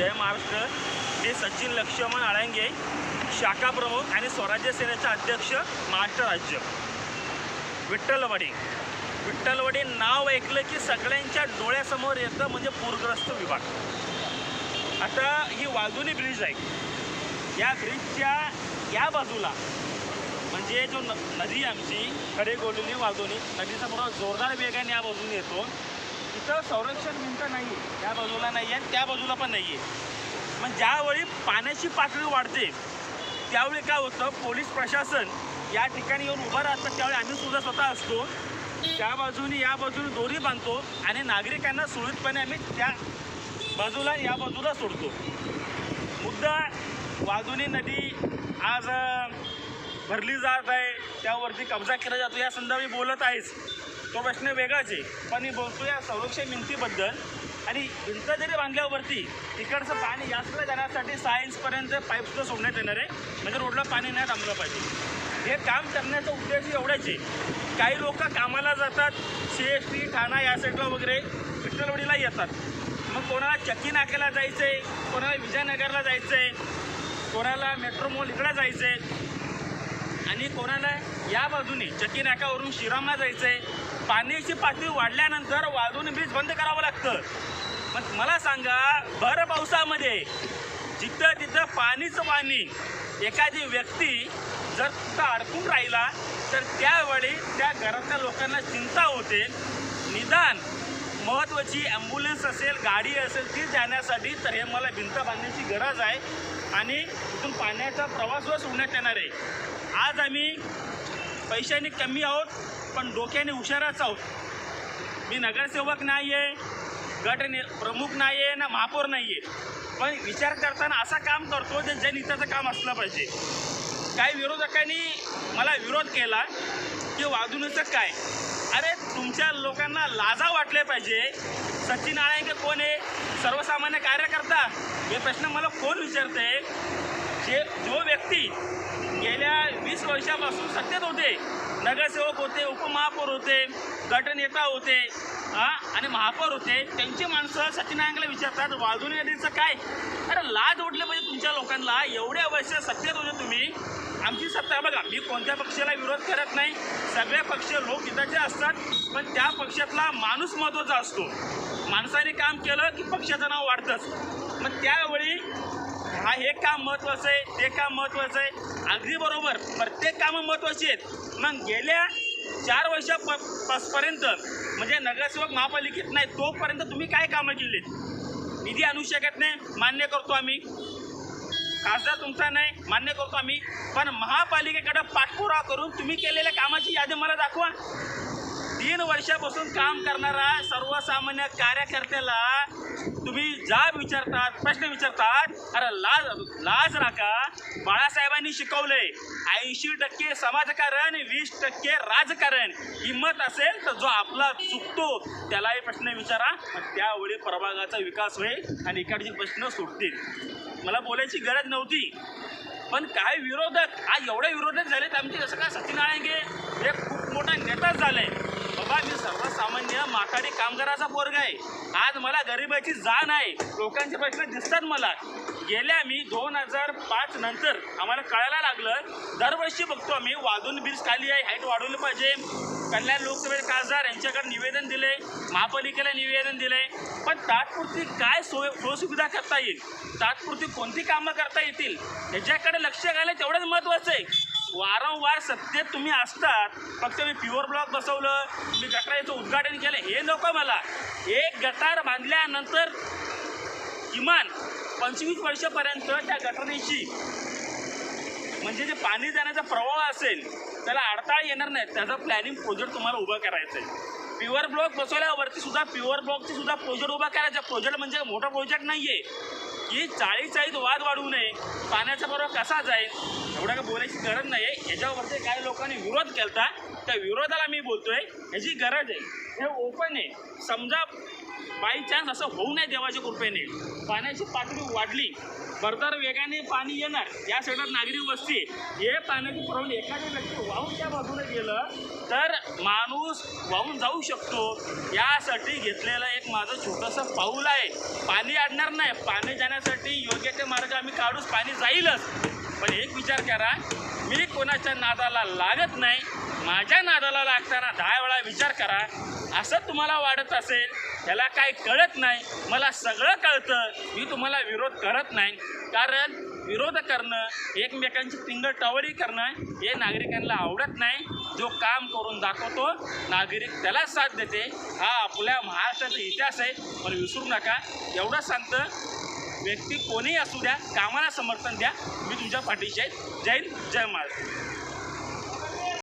जय महाराष्ट्र. मी सचिन लक्ष्मण आळंगे शाखा प्रमुख आणि स्वराज्य सेनेचे अध्यक्ष महाराष्ट्र राज्य. विठ्ठलवाडी विठ्ठलवाडी नाव ऐकलं की सगळ्यांच्या डोळ्यासमोर येतं म्हणजे पूरग्रस्त विभाग. आता ही वाघुनी ब्रिज आहे. या ब्रिजच्या या बाजूला म्हणजे जो न नदी आमची खडे गोडली वाघोनी नदीचा बरोबर जोरदार वेगाने या बाजूने येतो. इथं संरक्षण भिंत नाही आहे या बाजूला नाही आहे त्या बाजूला पण नाही आहे मग ज्यावेळी पाण्याची पातळी वाढते त्यावेळी काय होतं? पोलीस प्रशासन या ठिकाणी येऊन उभं राहतं. त्यावेळी आम्ही सुद्धा स्वतः असतो. त्या बाजूने या बाजूने दोरी बांधतो आणि नागरिकांना सुरळीतपणे आम्ही त्या बाजूला या बाजूला सोडतो. मुद्दा वाघुनी नदी आज भरली जात आहे. त्यावरती कब्जा केला जातो. या संदर्भात मी बोलत आहेच. तो प्रश्न वेगळाच आहे. पण मी बोलतो या संरक्षण भिंतीबद्दल. आणि भिंत जरी बांधल्यावरती तिकडचं पाणी यासकडे जाण्यासाठी सायन्सपर्यंत पाईपसुद्धा सोडण्यात येणार आहे. म्हणजे रोडला पाणी नाही थांबलं पाहिजे. हे काम करण्याचा उद्देश एवढाच आहे. काही लोक कामाला जातात. सी एस टी ठाणा या साईडला वगैरे विठ्ठलवडीला येतात. मग कोणाला चक्की नाक्याला जायचं आहे कोणाला विजयनगरला जायचं आहे कोणाला मेट्रो मॉल इकडे जायचं आहे आणि कोणाला या बाजूने चक्की नाक्यावरून श्रीरामला जायचं आहे पाण्याची पातळी वाढल्यानंतर वाढून ब्रिज बंद करावं लागतं. मग मला सांगा भर पावसामध्ये जिथं तिथं पाणीच पाणी एखादी व्यक्ती जर तिथं अडकून राहिला तर त्यावेळी त्या घरातल्या लोकांना चिंता होते. निदान महत्त्वाची ॲम्ब्युलन्स असेल गाडी असेल ती जाण्यासाठी तर हे मला भिंत बांधण्याची गरज आहे आणि तिथून पाण्याचा प्रवासवर सोडण्यात येणार आहे. आज आम्ही पैशाने कमी आहोत. पण डोक्याने हुशारच आहोत मी नगरसेवक नाही आहे गट प्रमुख नाही आहे ना महापौर नाही आहे पण विचार करताना असं काम करतो जे जनहिताचं काम असलं पाहिजे. काही विरोधकांनी मला विरोध केला की वादुनीचं काय? अरे तुमच्या लोकांना लाजा वाटले पाहिजे. सचिन आळ्यांके कोण आहे? सर्वसामान्य कार्यकर्ता. हे प्रश्न मला कोण विचारते जे जो व्यक्ती गेल्या वीस वर्षापासून सत्तेत होते नगरसेवक होते उपमहापौर होते गटनेता होते आणि महापौर होते. त्यांची माणसं सचिन विचारतात वाजून नदीचं काय? अरे लाज उठले पाहिजे तुमच्या लोकांना. एवढ्या वर्ष सत्तेत होते तुम्ही. आमची सत्ता बघा मी कोणत्या पक्षाला विरोध करत नाही. सगळे पक्ष लोकहिताचे असतात पण त्या पक्षातला माणूस महत्त्वाचा असतो. माणसाने काम केलं की पक्षाचं नाव वाढतंच. मग त्यावेळी हा हे काम महत्त्वाचं आहे ते काम महत्त्वाचं आहे. अगदी बरोबर. प्रत्येक कामं महत्त्वाची आहेत. मग गेल्या चार वर्षा वर्षापर्यंत म्हणजे नगरसेवक महापालिकेत नाही तोपर्यंत तुम्ही काय कामं केलीत निधी आणू शकत नाही मान्य करतो आम्ही. खासदार तुमचा नाही मान्य करतो आम्ही. पण महापालिकेकडं पाठपुरावा करून तुम्ही केलेल्या कामाची यादी मला दाखवा. तीन वर्षापासून काम करणारा सर्वसामान्य कार्यकर्त्याला तुम्ही जाब विचारतात प्रश्न विचारतात अरे लाज लाज राखा बाळासाहेबांनी शिकवलंय ऐंशी टक्के समाजकारण वीस टक्के राजकारण. हिंमत असेल तर जो आपला चुकतो त्यालाही प्रश्न विचारा. मग त्यावेळी प्रभागाचा विकास होईल आणि इकडचे प्रश्न सुटतील. मला बोलायची गरज नव्हती. पण काय विरोधक आज एवढे विरोधक झालेत आमचे जसं काय सचिन आळंगे हे खूप मोठा नेताच झालाय बाबा मी सर्वसामान्य माथाडी कामगाराचा पोरगा आहे. आज मला गरिबाची जाण आहे. लोकांचे प्रश्न दिसतात मला. गेल्या मी दोन हजार पाच नंतर आम्हाला कळायला लागलं दरवर्षी बघतो आम्ही वाजून बीज खाली आहे हाईट वाढवलं पाहिजे. कल्याण लोकसभेचे खासदार यांच्याकडे निवेदन दिले महापालिकेला निवेदन दिले पण तात्पुरती काय सोय सोयसुविधा करता येईल? तात्पुरती कोणती कामं करता येतील? ह्याच्याकडे लक्ष घालणं तेवढंच महत्त्वाचं आहे. वारंवार सत्तेत तुम्ही असतात. फक्त मी प्युअर ब्लॉक बसवलं. मी गटाराचं उद्घाटन केलं. हे नको मला. एक गटार बांधल्यानंतर किमान पंचवीस वर्षापर्यंत त्या गटारीची म्हणजे जे पाणी जाण्याचा प्रवाह असेल त्याला अडथळा येणार नाही. त्याचं प्लॅनिंग प्रोजेक्ट तुम्हाला उभं करायचं आहे. प्युअर ब्लॉक बसवल्यावरती सुद्धा प्युअर ब्लॉकची सुद्धा प्रोजेक्ट उभा करायचा. प्रोजेक्ट म्हणजे मोठा प्रोजेक्ट नाही आहे की चाळीस चाळीत वाद वाढवू नये. पाण्याचा बरोबर कसा जाईल? एवढं काही बोलायची गरज नाही आहे ह्याच्यावरती काही लोकांनी विरोध केला त्या विरोधाला मी बोलतोय. ह्याची गरज आहे. हे ओपन आहे. समजा बाय चान्स असं होऊ नये देवाच्या कृपेने. पाण्याची पातळी वाढली. भरदार वेगाने पाणी येणार. या सगळ्यात नागरी वस्ती. हे पाण्याची पुरवणी एखादी व्यक्ती वाहून त्या बाजूला गेलं तर माणूस वाहून जाऊ शकतो. यासाठी घेतलेलं एक माझं छोटंसं पाऊल आहे. पाणी आणणार नाही. पाणी जाण्यासाठी योग्य ते मार्ग आम्ही काढूच पाणी जाईलच. पण एक विचार करा मी कोणाच्या नादाला लागत नाही. माझ्या नादाला लागताना दहा वेळा विचार करा. असं तुम्हाला वाटत असेल त्याला काय कळत नाही. मला सगळं कळतं. मी तुम्हाला विरोध करत नाही. कारण विरोध करणं एकमेकांची टिंगल टवळी करणं हे नागरिकांना आवडत नाही. जो काम करून दाखवतो नागरिक त्याला साथ देते. हा आपल्या महाराष्ट्राचा इतिहास आहे. पण विसरू नका. एवढं सांगतं व्यक्ती कोणीही असू द्या कामाला समर्थन द्या. मी तुमच्या पाठीशी आहे. जय हिंद जय महाराष्ट्र.